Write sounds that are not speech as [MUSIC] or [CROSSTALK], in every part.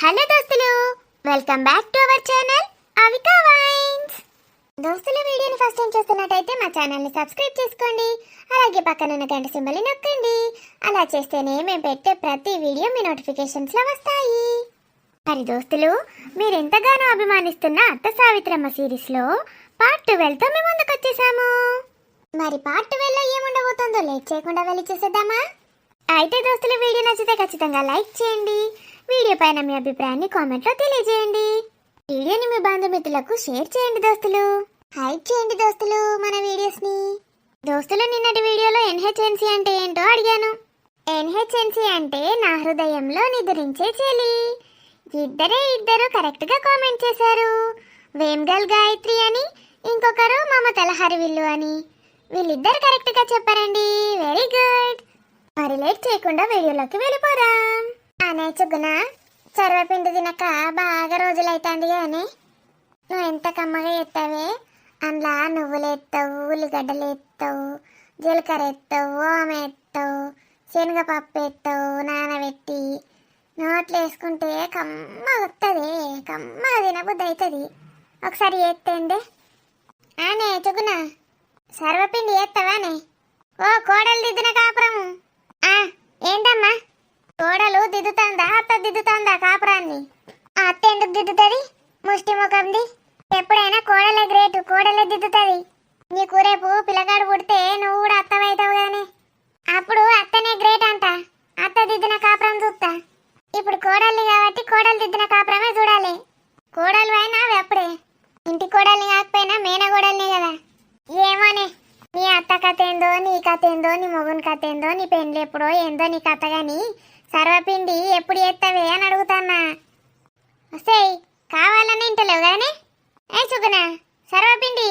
Hello దోస్తులు welcome back to our channel Avika vines. దోస్తులు వీడియోని ఫస్ట్ టైం చూస్తున్నట్టయితే మా ఛానల్ని సబ్స్క్రైబ్ చేసుకోండి. అలాగే పక్కన ఉన్న గంట సింబల్ని నొక్కండి. అలా చేస్తేనే మేము పెట్టే ప్రతి వీడియో మీ నోటిఫికేషన్స్లో వస్తాయి. మరి దోస్తులు మీరు ఎంతగానో అభిమానిస్తున్న అత్త సావిత్రమ్మ సిరీస్లో పార్ట్ ట్వెల్వ్తో మేము ముందుకు వచ్చేసాము మరి పార్ట్ ట్వెల్వ్లో ఏముండబోతుందో లేట్ చేయకుండా వెళ్ళి చూసేద్దామా? అయితే దోస్తులు వీడియో నచ్చితే ఖచ్చితంగా లైక్ చేయండి. వీడియో పైన మీ అభిప్రాయాన్ని కామెంట్లో తెలియజేయండి. వీడియోని మీ బంధుమిత్రులకు షేర్ చేయండి దోస్తులు. హైప్ చేయండి దోస్తులు మన వీడియోస్ని. దోస్తులు నిన్నటి వీడియోలో ఎన్హెచ్ఎన్సీ అంటే ఏంటో అడిగాను. ఎన్హెచ్ఎన్సీ అంటే నా హృదయంలో నిద్రించే చెలి. ఇద్దరే ఇద్దరు కరెక్ట్గా కామెంట్ చేశారు. వేమ్గల్ గాయత్రి అని ఇంకొకరు మమతల హరివిల్లు అని. వీళ్ళిద్దరు కరెక్ట్గా చెప్పారండి. Very good. మరి లేట్ చేయకుండా వీడియోలోకి వెళ్ళిపోదాం. అనే చుగ్గున? చర్వపిండి తినక బాగా రోజులైతుంది కానీ నువ్వు ఎంత కమ్మగా ఎత్తావే? అందులో నువ్వులు ఎత్తావు ఉల్లిగడ్డలు ఎత్తావు జీలకర్ర ఎత్తావు ఓమ ఎత్తావు శనగపప్పు ఎత్తావు నానబెట్టి నోట్లు వేసుకుంటే కమ్మ వస్తుంది కమ్మ తినబుద్ధి అవుతుంది ఒకసారి ఎత్తేందే? ఆనే చుగ్గున? సర్వపిండి ఎత్తవానే? ఓ కోడలు దిద్దిన కాపురం ఏంటమ్మా కోడలు దిద్దుతాందా? అత్త దిద్దుతాందా కాపురాన్ని? ఆ అత్త ఎందుకు దిద్దుతుంది? ముష్టి ముఖంది. ఎప్పుడైనా కోడలే గ్రేట్ కోడలే దిద్దుతుంది. నీకు రేపు పిల్లగాడు పుడితే నువ్వు కూడా అత్తవైతావు కానీ అప్పుడు అత్తనే గ్రేట్ అంట. అత్త దిద్దిన కాపురం చూస్తా. ఇప్పుడు కోడల్ని కాబట్టి కోడలు దిద్దిన కాపురమే చూడాలి. కోడలు అయినా అవి అప్పుడే. ఇంటి కోడల్ని కాకపోయినా మేన కోడల్ని కదా. ఏమోనే. నీ అత్త కథ ఏందో నీ కథ ఏందో నీ మొగుని కథ ఏందో నీ పెండ్లు ఎప్పుడో ఏందో నీ కథ కానీ సర్వపిండి ఎప్పుడు ఎత్తవే అని అడుగుతానా వస్తే కావాలనే ఇంటలేవు కానీ ఏ సుగుణ సర్వపిండి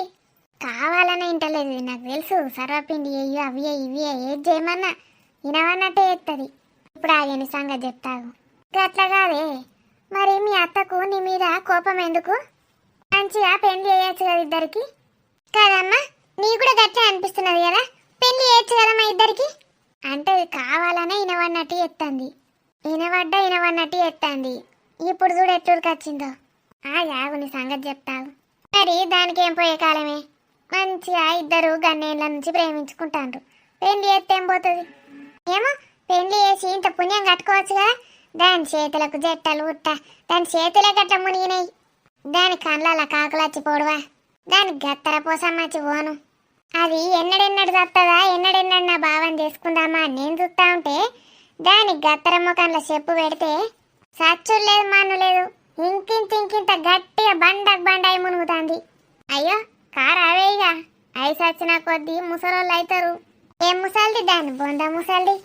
కావాలనే ఇంటలేదు నాకు తెలుసు. సర్వపిండి అయ్యో అవి ఇవి ఏది చేయమన్నా వినవన్నట్టే ఎత్తది. ఇప్పుడు ఆగని సంగతి చెప్తావు అట్లా కాదే. మరి మీ అత్తకు నీ మీద కోపం ఎందుకు? మంచిగా పెళ్ళి చేయొచ్చు కదా ఇద్దరికి? కదమ్మా నీ కూడా గట్టే అనిపిస్తున్నది కదా. పెళ్ళి చేయొచ్చు కదా మా ఇద్దరికి? అంటే కావాలనే ఇనవన్నట్టు ఎత్తంది. ఇనవడ్డ ఇనవన్నట్టు ఎత్తంది ఇప్పుడు చూడు ఎట్టుడికి వచ్చిందో ఆ యాగుని సంగతి చెప్తావు. మరి దానికి ఏం పోయే కాలమే? మంచిగా ఇద్దరు గన్నేళ్ళ నుంచి ప్రేమించుకుంటాండ్రు. పెళ్ళి చేస్తే ఏం పోతుంది? ఏమో పెళ్ళి చేసి ఇంత పుణ్యం కట్టుకోవచ్చు కదా. దాని చేతులకు జట్టలు ఉట్ట దాని చేతులే గట్ట మునిగినాయి. దాని కళ్ళ కాకులచ్చి పోడువా. దాని గత్తర పోసమ్మచ్చి పోను. అది ఎన్నడెన్నడు తత్తదా? ఎన్నడెన్నడు నా భావం చేసుకుందామా? నేను చూస్తా ఉంటే దాని గత్తరమ్మకంలో ముఖంలో చెప్పు పెడితే సచ్చు లేదు లేదు. ఇంకింత ఇంకింత గట్టిగా బండకు బండాయి మునుగుతాంది. అయ్యో కారు అవేయిగా ఐసు సచ్చిన కొద్దీ ముసలోళ్ళు అవుతారు ఏం ముసలిది దాని బొంద ముసల్ది?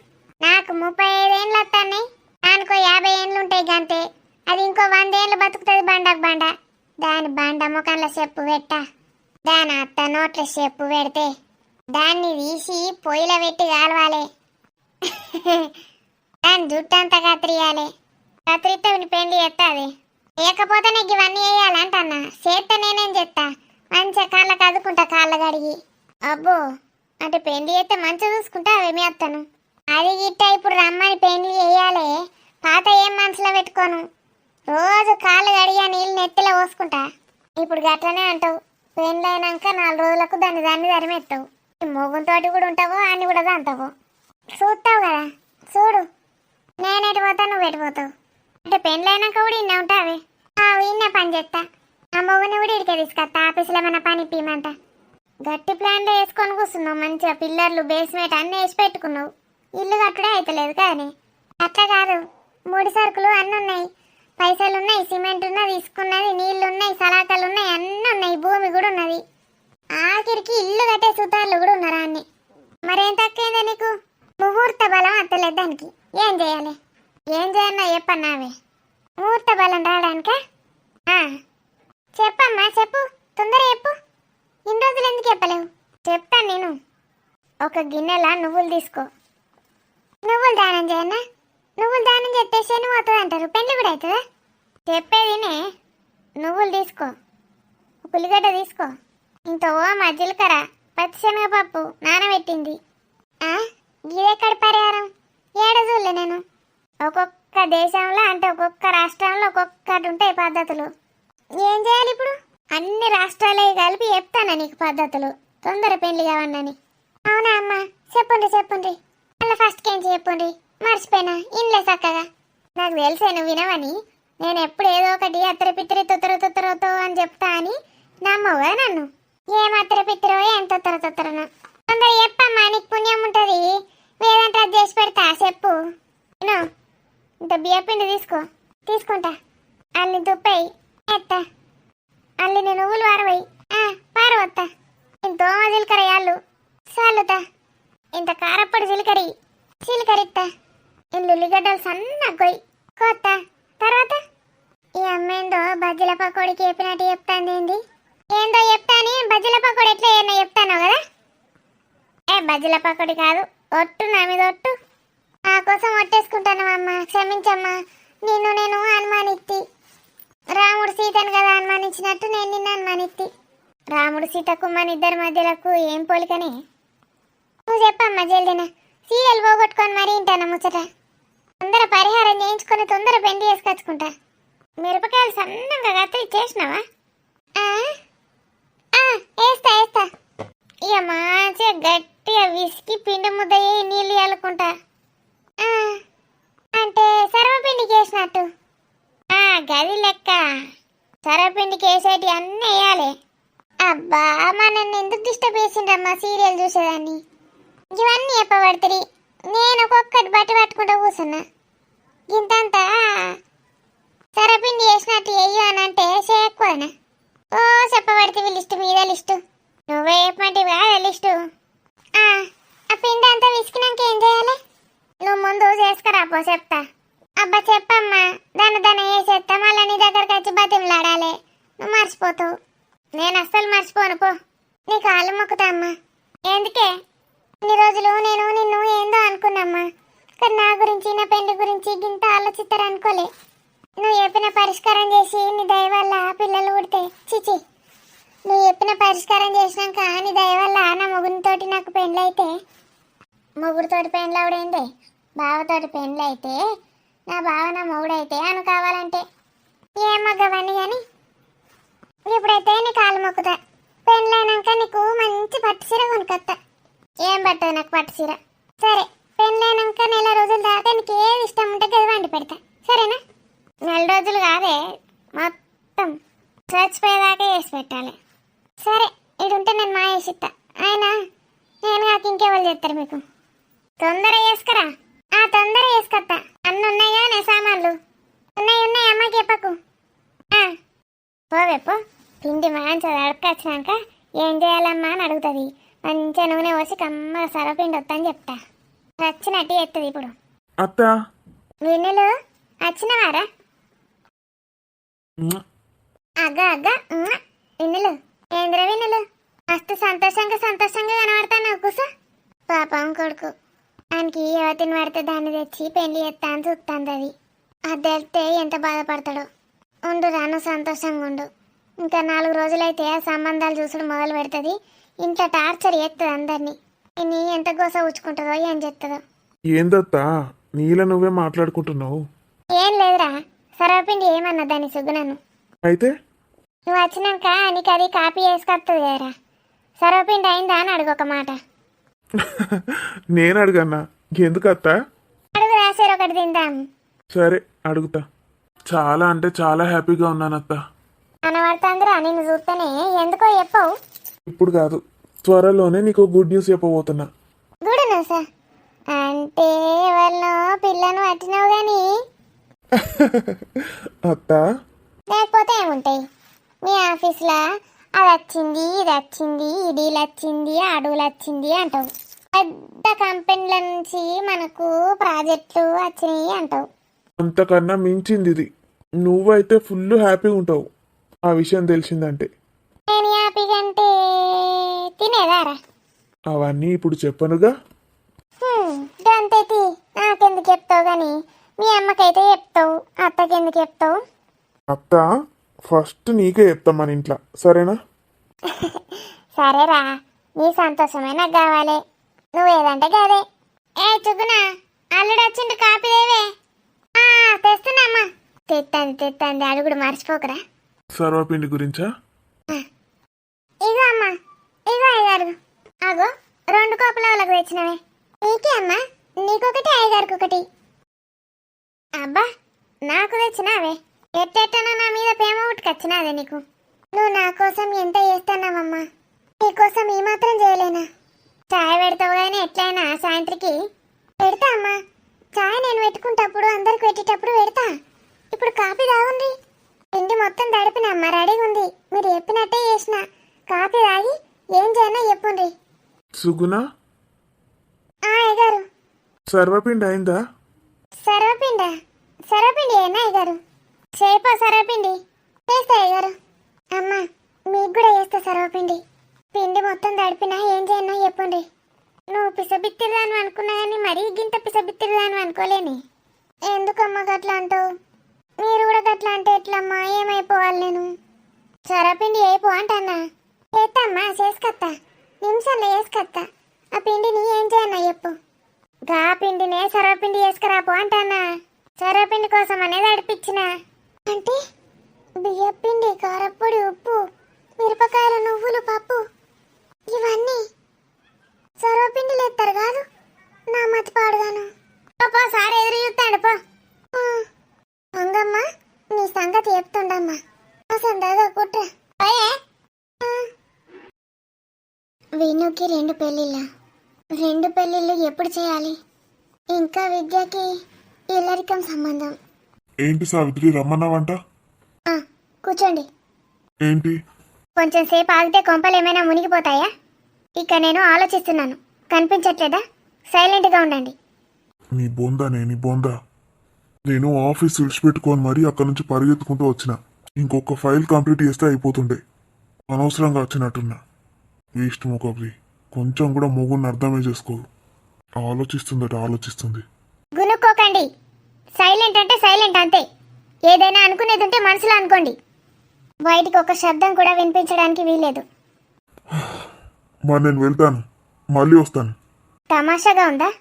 నాకు ముప్పై ఐదేళ్ళు వస్తాయి దానికో యాభై ఏండ్లు ఉంటాయి గంతే. అది ఇంకో వంద ఏండ్లు బతుకుతుంది బండకు బండ. దాని బండ ముఖంలో చెప్పు పెట్ట. దాని అత్త నోట్ల చెప్పు పెడితే దాన్ని తీసి పొయ్యిలో పెట్టి కాలవాలి. [LAUGHS] దాని జుట్టంతా కత్తిరియాలి? కత్తిరిస్తే నీ పెళ్ళి లేకపోతే నీకు ఇవన్నీ వేయాలంటన్నా చేస్తే నేనేం చేస్తా మంచిగా కాళ్ళ కదుకుంటా కాళ్ళ కడిగి. అబ్బో అంటే పెండ్లి చేస్తే మంచిగా చూసుకుంటా అవేమి వస్తాను అది గిట్ట ఇప్పుడు రమ్మని పెండ్లి చేయాలి పాత ఏం మనసులో పెట్టుకోను? రోజు కాళ్ళు కడిగా నీళ్ళు నెత్తిలో పోసుకుంటా. ఇప్పుడు గట్లనే అంటావు. పెళ్ళైనాక నాలుగు రోజులకు దాన్ని దాన్ని ధరిమెత్తావు మొగుంతోటి కూడా ఉంటావు అన్ని కూడా అంటావు చూస్తావు కదా? చూడు. నేను ఎటు పోతా నువ్వు ఎటు పోతావు? అంటే పెళ్ళైనాక కూడా ఇన్నే ఉంటావే? ఇన్నే పని చేస్తా. ఆ మొగుని కూడా ఇడికే తీసుకొస్తా ఆఫీసులో ఏమైనా పని ఇప్పిమంట గట్టి ప్లాన్లో వేసుకొని కూర్చున్నావు మంచిగా పిల్లర్లు బేస్మెంట్ అన్నీ వేసి పెట్టుకున్నావు. ఇల్లు కట్టుడే అవుతలేదు కానీ. అట్లా కాదు. ముడి సరుకులు అన్నీ ఉన్నాయి. పైసలు ఉన్నాయి సిమెంట్ ఉన్నది తీసుకున్నది నీళ్ళు ఉన్నాయి సలాకలు ఉన్నాయి అన్నీ ఉన్నాయి. భూమి కూడా ఉన్నది. ఆఖరికి ఇల్లు కట్టే సుతార్లు కూడా ఉన్నారా అన్ని? మరేం తక్కువైందా నీకు? ముహూర్త బలం అత్తలేదు దానికి. ఏం చేయాలి? ఏం చేయన్నా చెప్పన్నావే. ముహూర్త బలం రావడానిక? చెప్పమ్మా చెప్పు. తొందర చెప్పు. ఇన్ని రోజులు ఎందుకు చెప్పలేవు? చెప్తాను నేను. ఒక గిన్నెలా నువ్వులు తీసుకో. నువ్వులు దానం చేయన్నా? నువ్వులు దానం చేస్తే శని పోతుంది అంటారు. పెళ్ళి కూడా అవుతుందా? చెప్పేదినే. నువ్వులు తీసుకో. ఒక ఉల్లిగడ్డ తీసుకో. ఇంత ఓమ జీలకర్ర. శనగ నానబెట్టింది ఆ, గిదెక్కడి పరిహారం ఏడ చూడలే నేను ఒక్కొక్క ఒక్కొక్క దేశంలో అంటే ఒక్కొక్క రాష్ట్రంలో ఒక్కొక్కటి ఉంటాయి పద్ధతులు. ఏం చేయాలి ఇప్పుడు? అన్ని రాష్ట్రాలే కలిపి చెప్తాను నీకు పద్ధతులు? తొందర పెళ్ళి కావన్నని. అవునా అమ్మ? చెప్పండి చెప్పండి మళ్ళీ ఫస్ట్ కేంచి చెప్పండి మర్చిపోయినా? ఇన్లే చక్కగా. నాకు తెలిసే నువ్వు వినవని. నేను ఎప్పుడు ఏదో ఒకటి అత్తర పిత్తిరి తొత్తర తొత్తరతో అని చెప్తా అని నమ్మవు నన్ను. ఏం అత్తర పిత్తిరో ఏం తొత్తర తొత్తరనో. తొందర చెప్పమ్మా నీకు పుణ్యం ఉంటుంది. వేదంటే అది చేసి పెడతా చెప్పు. ఇంత బియ్యపిండి తీసుకో. తీసుకుంటా. అల్లి దుప్పై ఎత్తా. అల్లి నేను నువ్వులు అరవై పారవత్తా ఇంత దోమ జీలకర్ర యాళ్ళు. సాలుతా ఇంత కారప్పొడి జీలకర్రి జీలకర్రిత్తా ఇల్లు ఉల్లిగడ్డలు సన్న కొయ్యి కొత్త. తర్వాత? ఈ అమ్మేందో బజ్జీల పకోడికి వేపినట్టు చెప్తాంది ఏంది ఏందో చెప్తాని బజ్జీల పకోడి ఎట్లా ఏమన్నా చెప్తాను కదా ఏ బజ్జీల పకోడి కాదు ఒట్టు నా మీద ఒట్టు నా కోసం ఒట్టేసుకుంటాను అమ్మ క్షమించమ్మా నిన్ను నేను అనుమానిత్తి రాముడు సీతను కదా అనుమానించినట్టు నేను నిన్ను అనుమానిత్తి రాముడు సీతకు మన ఇద్దరి మధ్యలకు ఏం పోలికని? నువ్వు చెప్పమ్మా జల్దిన సీరియల్ పోగొట్టుకొని మరీ ఇంటాను ముచ్చట. తొందర పరిహారం చేయించుకొని తొందర పెండి చేసుకొచ్చుకుంటా మిరపకాయలు సన్నంగా కత్తి చేసినావా? వేస్తా వేస్తా. ఇక మంచిగా గట్టిగా విసికి పిండి ముద్ద వేయి నీళ్ళు చల్లుకుంటా. అంటే సర్వపిండికి వేసినట్టు ఆ గది లెక్క సర్వపిండికి వేసేటి అన్నీ వేయాలి. అబ్బా మా నన్ను ఎందుకు డిస్టర్బ్ చేసిండ్రమ్మా సీరియల్ చూసేదాన్ని? ఇవన్నీ చెప్పబడుతుంది నేను ఒక్కొక్కటి బట్టి పట్టుకుంటూ కూర్చున్నా ఇంతంతా సరపిండి చేసినట్టు చెయ్యు అని అంటే చేయకపోయినా ఓ చెప్పబడితే లిస్టు మీద లిస్టు. నువ్వే చెప్పమంటే లిస్టు. ఆ ఆ పిండి అంతా విసికినాక ఏం చేయాలి? నువ్వు ముందు చేసుకురా పో చెప్తా అబ్బా చెప్పమ్మా దాన్ని దాన్ని వేసేస్తా మళ్ళీ నీ దగ్గరకు వచ్చి బతిమలాడాలి నువ్వు మర్చిపోతావు నేను అస్సలు మర్చిపోను పో నీ కాళ్ళు మొక్కుతా అమ్మా ఎందుకే ఇన్ని రోజులు నేను నిన్ను ఏందో అనుకున్నామ్మా కానీ నా గురించి నా పెళ్ళి గురించి గింత ఆలోచిస్తారు అనుకోలే నువ్వు చెప్పిన పరిష్కారం చేసి నీ దయ వల్ల పిల్లలు పుడితే చిచి నువ్వు చెప్పిన పరిష్కారం చేసినాక నీ దయ వల్ల నా మొగునితోటి నాకు పెళ్ళైతే మొగుడితోటి పెళ్ళవుడైందే బావతోటి పెళ్ళైతే నా బావ నా మొగుడైతే అను కావాలంటే ఏమగ్గవన్నీ కానీ ఇప్పుడైతే నీ కాలు మొక్కుతా పెళ్ళైనాక నీకు మంచి పట్టు చీర కొనుకొత్తా ఏం పట్టదు నాకు పట్టు చీర సరే పెళ్ళైనాక నెల రోజుల దాకా నీకు ఏది ఇష్టం ఉంటే అది వండి పెడతా సరేనా నెల రోజులు కాదే మొత్తం చచ్చిపోయేదాకా వేసి పెట్టాలి సరే ఇడుంటే నేను మా వేసిస్తా ఆయన నేను కాక ఇంకెవరు చేస్తారు మీకు తొందర చేసుకురా ఆ తొందర చేసుకొత్తా అన్ని ఉన్నాయా నే సామాన్లు ఉన్నాయి ఉన్నాయి అమ్మకి చెప్పకు ఆ, పోవే పో పిండి మంచిగా అడకొచ్చినాక ఏం చేయాలమ్మా అని అడుగుతుంది మంచిగా నూనె పోసి కమ్మగా సరపిండి వద్దని చెప్తా వచ్చినట్టు ఎత్తుంది ఇప్పుడు అత్త వినులు వచ్చినవారా మ్మ్. అగ్గ అగ్గ ఉమ్మ. వినులు ఏంద్ర వినులు మస్తు సంతోషంగా సంతోషంగా కనబడతాను కూసో పాపం కొడుకు ఆయనకి యువతిని పడితే దాన్ని తెచ్చి పెళ్ళి చేస్తా అని చూస్తుంది అది. అది తెలిస్తే ఎంత బాధపడతాడో. ఉండు రాను సంతోషంగా ఉండు. ఇంకా నాలుగు రోజులైతే ఆ సంబంధాలు చూసుడు మొదలు పెడుతుంది. ఇంత టార్చర్ చేస్తుంది అందరినీ. ఇన్ని ఎంత గోస ఉంచుకుంటుందో ఏం చేస్తుందో. ఏందత్తా? నీల నువ్వే మాట్లాడుకుంటున్నావు. ఏం లేదురా. సర్వపిండి ఏమన్నా దాని సుగుణను అయితే? నువ్వు వచ్చినాక నీకు అది కాపీ వేసుకొస్తుంది కదరా. సర్వపిండి అయిందా అని అడుగు ఒక మాట. [LAUGHS] నేను అడుగన్నా. ఎందుకు అత్త? అడుగు రాసారు ఒకటి తిందాం. సరే అడుగుతా. చాలా అంటే చాలా హ్యాపీగా ఉన్నాను అత్త. చూస్తేనే ఎందుకో చెప్పవు. ఇప్పుడు కాదు. త్వరలోనే నీకు గుడ్ న్యూస్ చెప్పబోతున్నా. సార్? అంటే ఎవరినో పిల్లను పట్టినావు కానీ [LAUGHS] అత్త? లేకపోతే ఏముంటాయి? మీ ఆఫీస్లో? అది వచ్చింది ఇది వచ్చింది డీల్ వచ్చింది ఆ డూల్ వచ్చింది అంటావు. పెద్ద కంపెనీల నుంచి మనకు ప్రాజెక్టులు వచ్చినాయి అంటావు. అంతకన్నా మించింది ఇది. నువ్వైతే ఫుల్ హ్యాపీగా ఉంటావు. ఆ విషయం తెలిసిందంటే. నేను హ్యాపీగా అంటే తినేదారా? అవన్నీ ఇప్పుడు చెప్పనుగా. నాకెందుకు చెప్తావు కానీ మీ అమ్మకైతే చెప్తావు అత్తకి ఎందుకు చెప్తావు? అత్త? ఫస్ట్ నీకే చెప్తాం మన ఇంట్లో. సరేనా? [LAUGHS] సరేరా. నీ సంతోషమే నాకు కావాలి నువ్వేదంటే గదే. ఏ చుగునా అల్లుడు వచ్చిండు కాపీ దేవే ఆ, తెత్తాంది తెత్తాంది అడుగుడు మర్చిపోకరా. సర్వపిండి గురించా? ఇగో అమ్మా ఇగో ఐదారు. అగో రెండు కోపల వాళ్ళకు తెచ్చినవే. నీకే అమ్మా నీకొకటి ఐదారుకు ఒకటి అబ్బా నాకు తెచ్చినావే. ఎట్టెట్టనో నా మీద ప్రేమ ఉట్టుకొచ్చినాదే నీకు? నువ్వు నా కోసం ఎంత చేస్తున్నావమ్మా? నీకోసం ఈ మాత్రం చేయలేనా? చాయ్ పెడతావు కానీ ఎట్లయినా సాయంత్రికి? పెడతా అమ్మా. చాయ్ నేను పెట్టుకుంటప్పుడు అందరికి పెట్టేటప్పుడు పెడతా. ఇప్పుడు కాఫీ తాగుంది ఇంటి మొత్తం తడిపిన అమ్మ రెడీగా ఉంది. మీరు చెప్పినట్టే చేసిన. కాఫీ తాగి ఏం చేయనో చెప్పుండ్రి. సుగుణ? ఆ అయ్యగారు. సర్వపిండి అయిందా సర్వపిండ సర్వపిండి ఏనా అయ్యగారు చేపో సర్వపిండి చేస్తా అయ్యగారు అమ్మ మీకు కూడా చేస్తా సర్వపిండి పిండి మొత్తం తడిపినా ఏం చేయనో చెప్పుండ్రి నువ్వు పిసబిత్తిరుదాను అనుకున్నా కానీ మరీ గింత పిసబిత్తిరుదాను అనుకోలేని ఎందుకమ్మా గట్లా అంటావు మీరు కూడా గట్లా అంటే ఎట్లమ్మా ఏమైపోవాలి నేను సొరపిండి అయిపో అంటన్నా చేత్తమ్మా చేసుకత్తా నిమిషాల్లో వేసుకత్తా ఆ పిండిని ఏం చేయన్నా చెప్పు గా పిండినే సర్వపిండి వేసుకురాపో అంటానా? సర్వపిండి కోసం అనేది అడిపించిన. అంటే బియ్యపిండి కారప్పొడి ఉప్పు మిరపకాయల నువ్వులు పప్పు ఇవన్నీ సర్వపిండి లేస్తారు కాదు నా మతి పాడుగాను. పో సార్ ఎదురు చూస్తాడు పో. నీ సంగతి చెప్తుండమ్మా. అసలు దాదా కుట్ర. వేణుకి రెండు పెళ్ళిళ్ళ. రెండు పెళ్ళిళ్ళు ఎప్పుడు చేయాలి? ఇంకా విద్యకి ఇల్లరికం సంబంధం. ఏంటి సావిత్రి రమ్మన్నావంట? ఆ, కూర్చోండి. ఏంటి? కొంచెం సేపు ఆగితే కొంపలు ఏమైనా మునిగిపోతాయా? ఇక నేను ఆలోచిస్తున్నాను. కనిపించట్లేదా? సైలెంట్గా ఉండండి. నీ బొందానే నీ బొందా. నేను ఆఫీస్ విడిచిపెట్టుకొని మరీ అక్కడ నుంచి పరిగెత్తుకుంటూ వచ్చిన. ఇంకొక ఫైల్ కంప్లీట్ చేస్తే అయిపోతుండే. అనవసరంగా వచ్చినట్టున్నా. వేస్ట్ మొకవి కొంచెం కూడా మొగుడిని అర్థమే చేసుకోదు ఆలోచిస్తుందట ఆలోచిస్తుంది. గునుక్కోకండి. సైలెంట్ అంటే సైలెంట్ అంతే. ఏదైనా అనుకునేది ఉంటే మనసులో అనుకోండి. బయటికి ఒక శబ్దం కూడా వినిపించడానికి వీలేదు మరి నేను వెళ్తాను. మళ్ళీ వస్తాను. తమాషాగా ఉందా?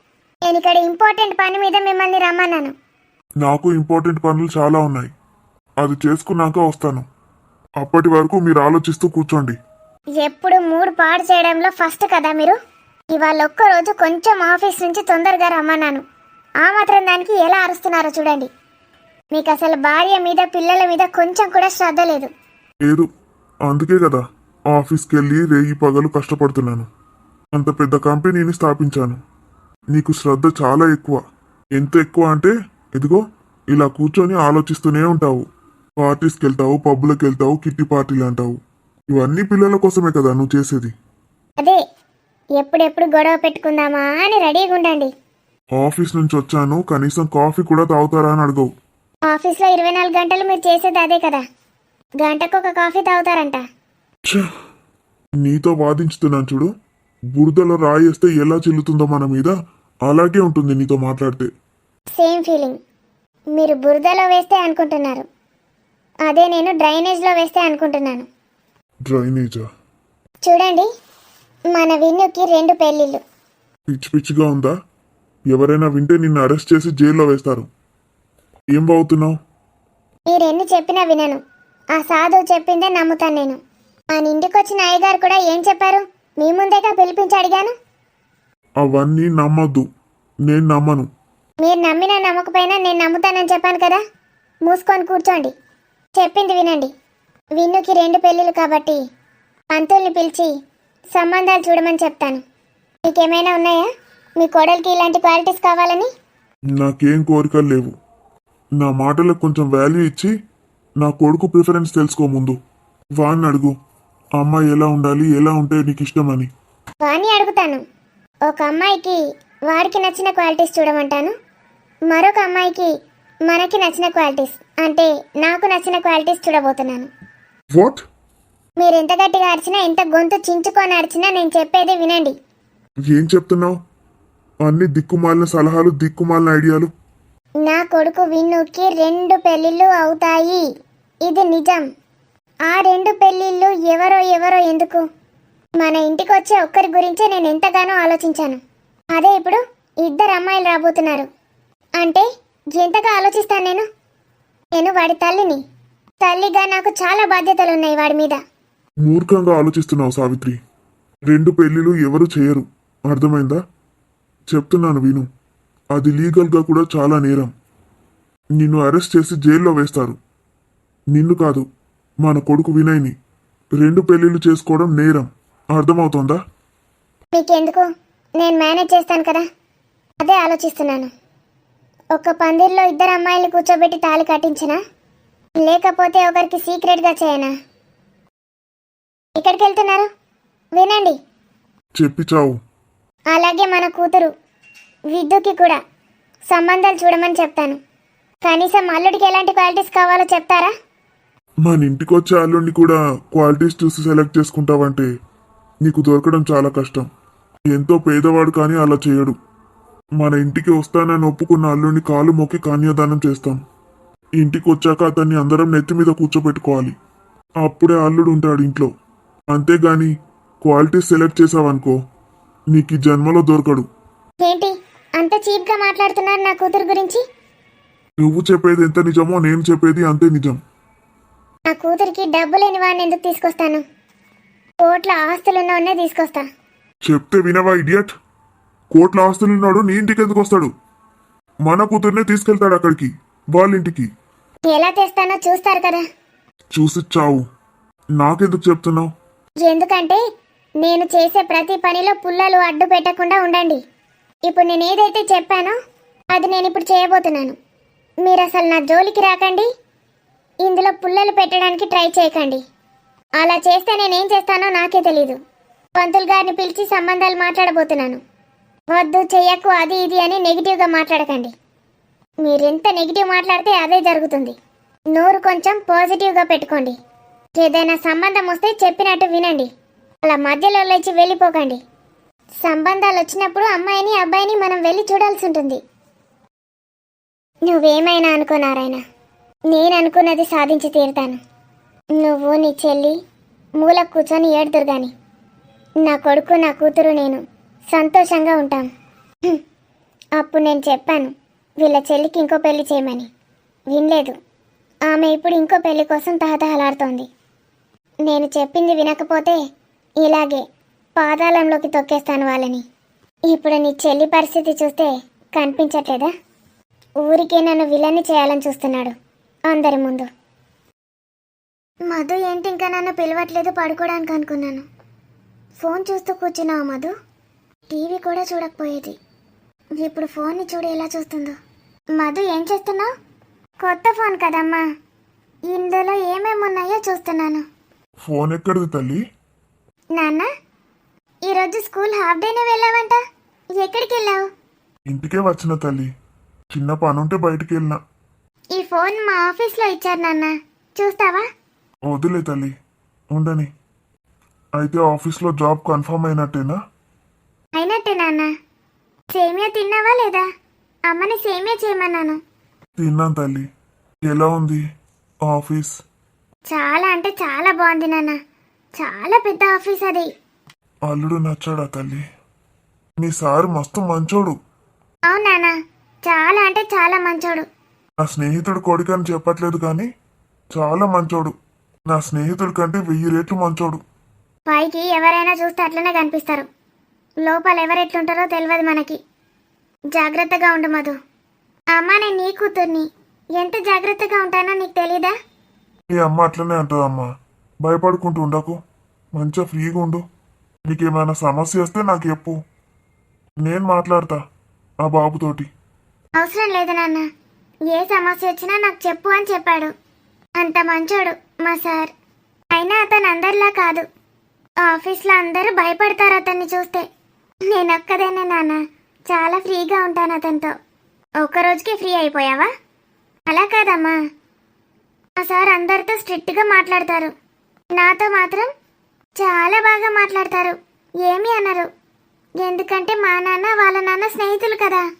నేను ఇక్కడ ఇంపార్టెంట్ పని మీద మిమ్మల్ని రమ్మన్నాను. నాకు ఇంపార్టెంట్ పనులు చాలా ఉన్నాయి. అది చేసుకున్నాక వస్తాను. అప్పటి వరకు మీరు ఆలోచిస్తూ కూర్చోండి. ఎప్పుడు మూడు పాడు చేయడంలో ఫస్ట్ కదా మీరు? ఇవాళ ఒక్కరోజు కొంచెం ఆఫీస్ నుంచి తొందరగా రమ్మన్నాను. ఆ మాత్రం దానికి ఎలా అరుస్తున్నారో చూడండి. మీకు అసలు భార్య మీద పిల్లల మీద కొంచెం కూడా శ్రద్ధ లేదు. లేదు. అందుకే కదా ఆఫీస్కి వెళ్ళి రేయి పగలు కష్టపడుతున్నాను. అంత పెద్ద కంపెనీని స్థాపించాను. నీకు శ్రద్ధ చాలా ఎక్కువ. ఎంత ఎక్కువ అంటే ఇదిగో ఇలా కూర్చొని ఆలోచిస్తూనే ఉంటావు. పార్టీస్కి వెళ్తావు పబ్బులకు వెళ్తావు కిట్టి పార్టీలు అంటావు ఇవన్నీ పిల్లల కోసమే కదా నువ్వు చేసేది. అదే ఎప్పుడెప్పుడు గొడవ పెట్టుకుందామా అని రెడీగా ఉండండి. ఆఫీస్ నుంచి వచ్చాను కనీసం కాఫీ కూడా తాగుతారా అని అడగవు ఆఫీస్లో ఇరవై నాలుగు గంటలు మీరు చేసేది అదే కదా. గంటకు ఒక కాఫీ తాగుతారంట. ఛ! నీతో వాదించుతున్నాను చూడు. బురదలో రాయేస్తే ఎలా చెల్లుతుందో మన మీద అలాగే ఉంటుంది నీతో మాట్లాడితే. సేమ్ ఫీలింగ్ మీరు బురదలో వేస్తే అనుకుంటున్నారు. అదే నేను డ్రైనేజ్లో వేస్తే అనుకుంటున్నాను. డ్రైనేజా? చూడండి. మన విన్నుకి రెండు పెళ్ళిళ్ళు. పిచ్చి పిచ్చిగా ఉందా? ఎవరైనా వింటే నిన్ను అరెస్ట్ చేసి జైల్లో వేస్తారు. ఏం బాగుతున్నావు మీరు ఎన్ని చెప్పినా వినను. ఆ సాధువు చెప్పిందే నమ్ముతాను నేను. ఆ నిండికొచ్చిన అయ్యగారు కూడా ఏం చెప్పారు? మీ ముందేగా పిలిపించి అడిగాను. అవన్నీ నమ్మొద్దు. నేను నమ్మను. మీరు నమ్మినా నమ్మకపోయినా నేను నమ్ముతానని చెప్పాను కదా? మూసుకొని కూర్చోండి. చెప్పింది వినండి. విన్నుకి రెండు పెళ్ళిళ్ళు కాబట్టి పంతుల్ని పిలిచి సంబంధాలు చూడమని చెప్తాను. మీకేమైనా ఉన్నాయా? మీ కోడలికి ఇలాంటి క్వాలిటీస్ కావాలని? నాకేం కోరికలు లేవు. నా మాటలకు కొంచెం వాల్యూ ఇచ్చి నా కొడుకు ప్రిఫరెన్స్ తెలుసుకో ముందు. వాడిని అడుగు. అమ్మాయి ఎలా ఉండాలి ఎలా ఉంటే నీకు ఇష్టమని వాణ్ణి అడుగుతాను. ఒక అమ్మాయికి వాడికి నచ్చిన క్వాలిటీస్ చూడమంటాను. మరొక అమ్మాయికి మనకి నచ్చిన క్వాలిటీస్ అంటే నాకు నచ్చిన క్వాలిటీస్ చూడబోతున్నాను. వాట్ మీరు ఎంత గట్టిగా అరిచినా ఎంత గొంతు చించుకొని అరిచినా నేను చెప్పేది వినండి. ఏం చెప్తున్నావు? అన్ని దిక్కుమాలిన సలహాలు దిక్కుమాలిన ఐడియాలు. నా కొడుకు విన్నుకి రెండు పెళ్ళిళ్ళు అవుతాయి. ఇది నిజం. ఆ రెండు పెళ్ళిళ్ళు ఎవరో ఎవరో ఎందుకు? మన ఇంటికి వచ్చే ఒక్కరి గురించే నేను ఎంతగానో ఆలోచించాను. అదే ఇప్పుడు ఇద్దరు అమ్మాయిలు రాబోతున్నారు. అంటే ఎంతగా ఆలోచిస్తాను నేను? నేను వాడి తల్లిని. తల్లిగా నాకు చాలా బాధ్యతలు ఉన్నాయి వాడి మీద. మూర్ఖంగా ఆలోచిస్తున్నావు సావిత్రి. రెండు పెళ్ళిలు ఎవరు చేయరు. అర్థమైందా? చెప్తున్నాను విను. అది లీగల్గా కూడా చాలా నేరం. నిన్ను అరెస్ట్ చేసి జైల్లో వేస్తారు. నిన్ను కాదు మన కొడుకు వినయ్ని. రెండు పెళ్ళిళ్ళు చేసుకోవడం నేరం. అర్థమవుతోందా? మీకెందుకు? నేను మేనేజ్ చేస్తాను కదా. అదే ఆలోచిస్తున్నాను. ఒక పందిర్లో ఇద్దరు అమ్మాయిలు కూర్చోబెట్టి తాళి కట్టించినా? లేకపోతే ఒకరికి సీక్రెట్గా చేయనా? ఎక్కడికి వెళ్తున్నారు వినండి. చెప్పి చావు. అలాగే మన కూతురు విద్యుకి కూడా సంబంధాలు చూడమని చెప్తాను. కనీసం అల్లుడికి ఎలాంటి క్వాలిటీస్ కావాలో చెప్తారా? మన ఇంటికి వచ్చే అల్లుడిని కూడా క్వాలిటీస్ చూసి సెలెక్ట్ చేసుకుంటావంటే నీకు దొరకడం చాలా కష్టం. ఎంతో పేదవాడు కానీ అలా చేయడు. మన ఇంటికి వస్తానని ఒప్పుకున్న అల్లుడిని కాలు మొక్కి కాన్యాదానం చేస్తాం. ఇంటికి వచ్చాక అతన్ని అందరం నెత్తి మీద కూర్చోబెట్టుకోవాలి అప్పుడే అల్లుడు ఉంటాడు ఇంట్లో. అంతేగాని క్వాలిటీస్ సెలెక్ట్ చేసావనుకో నీకు ఈ జన్మలో దొరకడు. ఏంటి? అంత చీప్గా మాట్లాడుతున్నారు నా కూతురు గురించి? నువ్వు చెప్పేది ఎంత నిజమో నేను చెప్పేది అంతే నిజం. నా కూతురికి డబ్బు లేని వాడిని ఎందుకు తీసుకొస్తాను? కోట్ల ఆస్తులున్నవాడినే తీసుకొస్తా. చెప్తే వినవా ఇడియట్? కోట్ల ఆస్తులున్నాడు నీ ఇంటికి ఎందుకు వస్తాడు? మన కూతుర్నే తీసుకెళ్తాడు అక్కడికి వాళ్ళ ఇంటికి. ఎలా తెస్తానో చూస్తారు కదా. చూసి చావు. నాకెందుకు చెప్తున్నావు? ఎందుకంటే నేను చేసే ప్రతి పనిలో పుల్లలు అడ్డు పెట్టకుండా ఉండండి. ఇప్పుడు నేను ఏదైతే చెప్పానో అది నేను ఇప్పుడు చేయబోతున్నాను. మీరు అసలు నా జోలికి రాకండి. ఇందులో పుల్లలు పెట్టడానికి ట్రై చేయకండి. అలా చేస్తే నేనేం చేస్తానో నాకే తెలీదు. పంతులు గారిని పిలిచి సంబంధాలు మాట్లాడబోతున్నాను. వద్దు చెయ్యకు అది ఇది అని నెగిటివ్గా మాట్లాడకండి. మీరెంత నెగిటివ్ మాట్లాడితే అదే జరుగుతుంది. నోరు కొంచెం పాజిటివ్గా పెట్టుకోండి. ఏదైనా సంబంధం వస్తే చెప్పినట్టు వినండి. అలా మధ్యలో లేచి వెళ్ళిపోకండి. సంబంధాలు వచ్చినప్పుడు అమ్మాయిని అబ్బాయిని మనం వెళ్ళి చూడాల్సి ఉంటుంది. నువ్వేమైనా అనుకో నారాయణ. నేను అనుకున్నది సాధించి తీరుతాను. నువ్వు నీ చెల్లి మూల కూర్చొని ఏడుదురు గాని. నా కొడుకు నా కూతురు నేను సంతోషంగా ఉంటాం. అప్పుడు నేను చెప్పాను వీళ్ళ చెల్లికి ఇంకో పెళ్ళి చేయమని. వినలేదు. ఆమె ఇప్పుడు ఇంకో పెళ్ళి కోసం తహతహలాడుతోంది. నేను చెప్పింది వినకపోతే ఇలాగే పాదాలంలోకి తొక్కేస్తాను వాళ్ళని. ఇప్పుడు నీ చెల్లి పరిస్థితి చూస్తే కనిపించట్లేదా? ఊరికే నన్ను విలన్ని చేయాలని చూస్తున్నాడు అందరి ముందు. మధు ఏంటి ఇంకా నన్ను పిలవట్లేదు పడుకోవడానికి అనుకున్నాను. ఫోన్ చూస్తూ కూర్చున్నావు మధు? టీవీ కూడా చూడకపోయేది. ఇప్పుడు ఫోన్ని చూడు ఎలా చూస్తుందో. మధు ఏం చేస్తున్నావు? కొత్త ఫోన్ కదమ్మా. ఇందులో ఏమేమి ఉన్నాయో చూస్తున్నాను. ఫోన్ ఎక్కడిది తల్లి? నాన్న ఈరోజు స్కూల్ హాఫ్ డేనే వెళ్ళావంట. ఎక్కడికి వెళ్ళావు? ఇంటికే వచ్చిన తల్లి. చిన్న పనుంటే బయటికి వెళ్ళినా. ఈ ఫోన్ మా ఆఫీస్లో ఇచ్చారు నాన్న. చూస్తావా? వదిలే తల్లి. ఉండని. అయితే ఆఫీస్లో జాబ్ కన్ఫర్మ్ అయినట్టేనా? అయినట్టే నాన్న. సేమియా తిన్నావా లేదా? అమ్మని సేమియా చేయమన్నాను. తిన్నాను తల్లి. ఎలా ఉంది ఆఫీస్? చాలా అంటే చాలా బాగుంది నాన్న. చాలా పెద్ద ఆఫీస్ అది. అల్లుడు నచ్చాడా తల్లి? మీ సార్ మస్తు మంచోడు. అవును నాన్న. చాలా అంటే చాలా మంచోడు. నా స్నేహితుడు కొడుకని చెప్పట్లేదు కానీ చాలా మంచోడు. నా స్నేహితుడి కంటే వెయ్యి రెట్లు మంచోడు. పైకి ఎవరైనా చూస్తే అట్లనే కనిపిస్తారు. లోపల ఎవరెట్లుంటారో తెలియదు మనకి. జాగ్రత్తగా ఉండు మధు. అమ్మ నేను నీ కూతుర్ని. ఎంత జాగ్రత్తగా ఉంటానో నీకు తెలీదా? మీ అమ్మ అట్లనే అమ్మ భయపడుకుంటూ ఉండకు. మంచిగా ఫ్రీగా ఉండు. నీకేమైనా సమస్య వస్తే నాకు చెప్పు. నేను మాట్లాడతా ఆ బాబుతోటి. అవసరం లేదు నాన్న. ఏ సమస్య వచ్చినా నాకు చెప్పు అని చెప్పాడు. అంత మంచోడు మా సార్. అయినా అతను అందరిలా కాదు. ఆఫీస్లో అందరూ భయపడతారు అతన్ని చూస్తే. నేను ఒక్కదేనే నాన్న. చాలా ఫ్రీగా ఉంటాను అతనితో. ఒక్క రోజుకి ఫ్రీ అయిపోయావా? అలా కాదమ్మా. మా సార్ అందరితో స్ట్రిక్ట్గా మాట్లాడతారు. నాతో మాత్రం చాలా బాగా మాట్లాడతారు. ఏమీ అనరు. ఎందుకంటే మా నాన్న వాళ్ళ నాన్న స్నేహితులు కదా.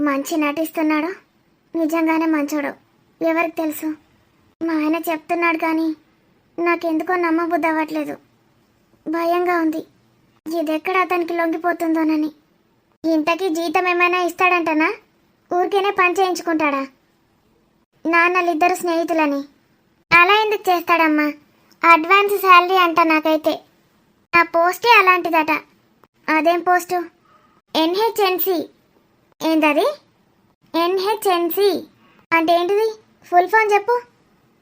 మంచి నటిస్తున్నాడు. నిజంగానే మంచోడు. ఎవరికి తెలుసు? మా ఆయన చెప్తున్నాడు కానీ నాకెందుకో నమ్మబుద్ధి అవ్వట్లేదు భయంగా ఉంది. ఇదెక్కడ అతనికి లొంగిపోతుందోనని. ఇంతకీ జీతం ఏమైనా ఇస్తాడంటనా? ఊరికేనే పని చేయించుకుంటాడా? నాన్నలిద్దరు స్నేహితులని. అలా ఎందుకు చేస్తాడమ్మా? అడ్వాన్స్ శాలరీ అంట నాకైతే. నా పోస్టే అలాంటిదట. అదేం పోస్టు? ఎన్హెచ్ఎన్సి. ఏంటది ఎన్హెచ్ఎన్సి. అంటే ఏంటిది? ఫుల్ ఫామ్ చెప్పు.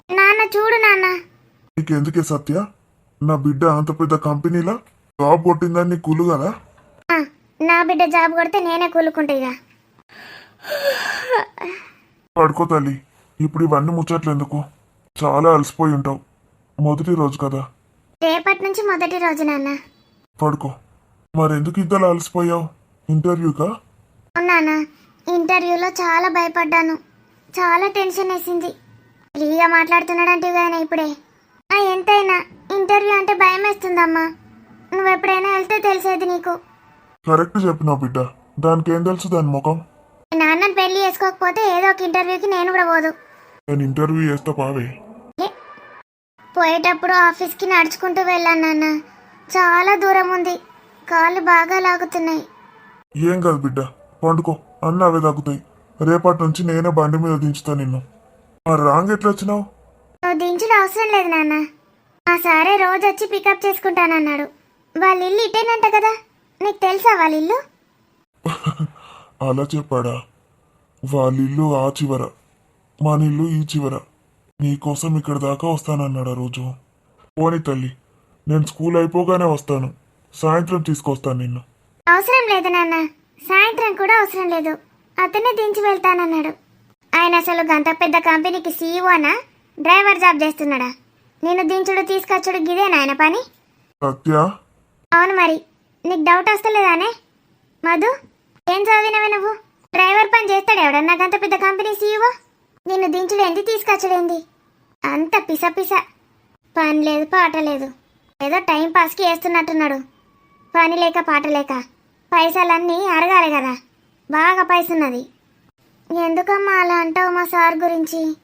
నాన్న చూడు నాన్న. నీకెందుకే సత్య? నా బిడ్డ అంత పెద్ద కంపెనీలా? జాబ్ కొట్టిందని నీకు కులు కదా? ఆ, నా బిడ్డ జాబ్ కొడితే నేనే కూలుకుంటా పడుకో తల్లి. ఇప్పుడు ఇవన్నీ ముచ్చట్లు ఎందుకు చాలా అలసిపోయి ఉంటావు. మొదటి రోజు కదా. రేపటి నుంచి మొదటి రోజు నాన్న. పడుకో. మరెందుకు ఇద్దరు అలసిపోయావు? ఇంటర్వ్యూకా? నాన్న ఇంటర్వ్యూలో చాలా భయపడ్డాను. చాలా టెన్షన్ వేసింది. ఫ్రీగా మాట్లాడుతున్నాడంటే కానీ ఇప్పుడే. ఆ, ఎంతైనా ఇంటర్వ్యూ అంటే భయం వేస్తుందమ్మా. నువ్వు ఎప్పుడైనా వెళ్తే తెలిసేది నీకు. కరెక్ట్ చెప్పినావు బిడ్డ. దానికి ఏం తెలుసు దాని ముఖం? నాన్నని పెళ్ళి చేసుకోకపోతే ఏదో ఒక ఇంటర్వ్యూకి నేను కూడా పోదు. నేను ఇంటర్వ్యూ చేస్తా పావే. పోయేటప్పుడు ఆఫీస్కి నడుచుకుంటూ వెళ్ళాను నాన్న. చాలా దూరం ఉంది. కాళ్ళు బాగా లాగుతున్నాయి. ఏం కాదు బిడ్డ పండుకో. అన్న అవే తగ్గుతాయి రేపటి నుంచి నేనే బండి మీద దించుతా నిన్ను. మరి రాంగ్ ఎట్లా వచ్చినావు? నువ్వు దించుడు అవసరం లేదు నాన్న. ఆ సారే రోజు వచ్చి పికప్ చేసుకుంటానన్నాడు. వాళ్ళ ఇల్లు ఇటేనంట కదా? నీకు తెలుసా వాళ్ళ ఇల్లు? [LAUGHS] అలా చెప్పాడా? వాళ్ళిల్లు ఆ చివర. మన ఇల్లు ఈ చివర. నీకోసం ఇక్కడ దాకా వస్తానన్నాడు ఆ రోజు. పోని తల్లి నేను స్కూల్ అయిపోగానే వస్తాను. సాయంత్రం తీసుకొస్తాను నిన్ను. అవసరం లేదు నాన్న. సాయంత్రం కూడా అవసరం లేదు. అతనే దించి వెళ్తానన్నాడు. ఆయన అసలు గంత పెద్ద కంపెనీకి సీఈఓనా డ్రైవర్ జాబ్ చేస్తున్నాడా? నేను దించుడు తీసుకొచ్చుడు గిదేనా ఆయన పని? సత్య? అవును మరి. నీకు డౌట్ వస్తలేదానే? మధు ఏం చదివినవే నువ్వు? డ్రైవర్ పని చేస్తాడు ఎవడన్నా గంత పెద్ద కంపెనీ సీఈఓ నిన్ను ఎందుకు తీసుకొచ్చుడేంది? అంత పిస పిస. పని లేదు పాట లేదు. ఏదో టైం పాస్కి వేస్తున్నట్టున్నాడు. పని లేక పాట లేక. పైసలన్నీ అరగాలి కదా. బాగా పైసున్నది. ఎందుకమ్మా అలా అంటావు మా సార్ గురించి?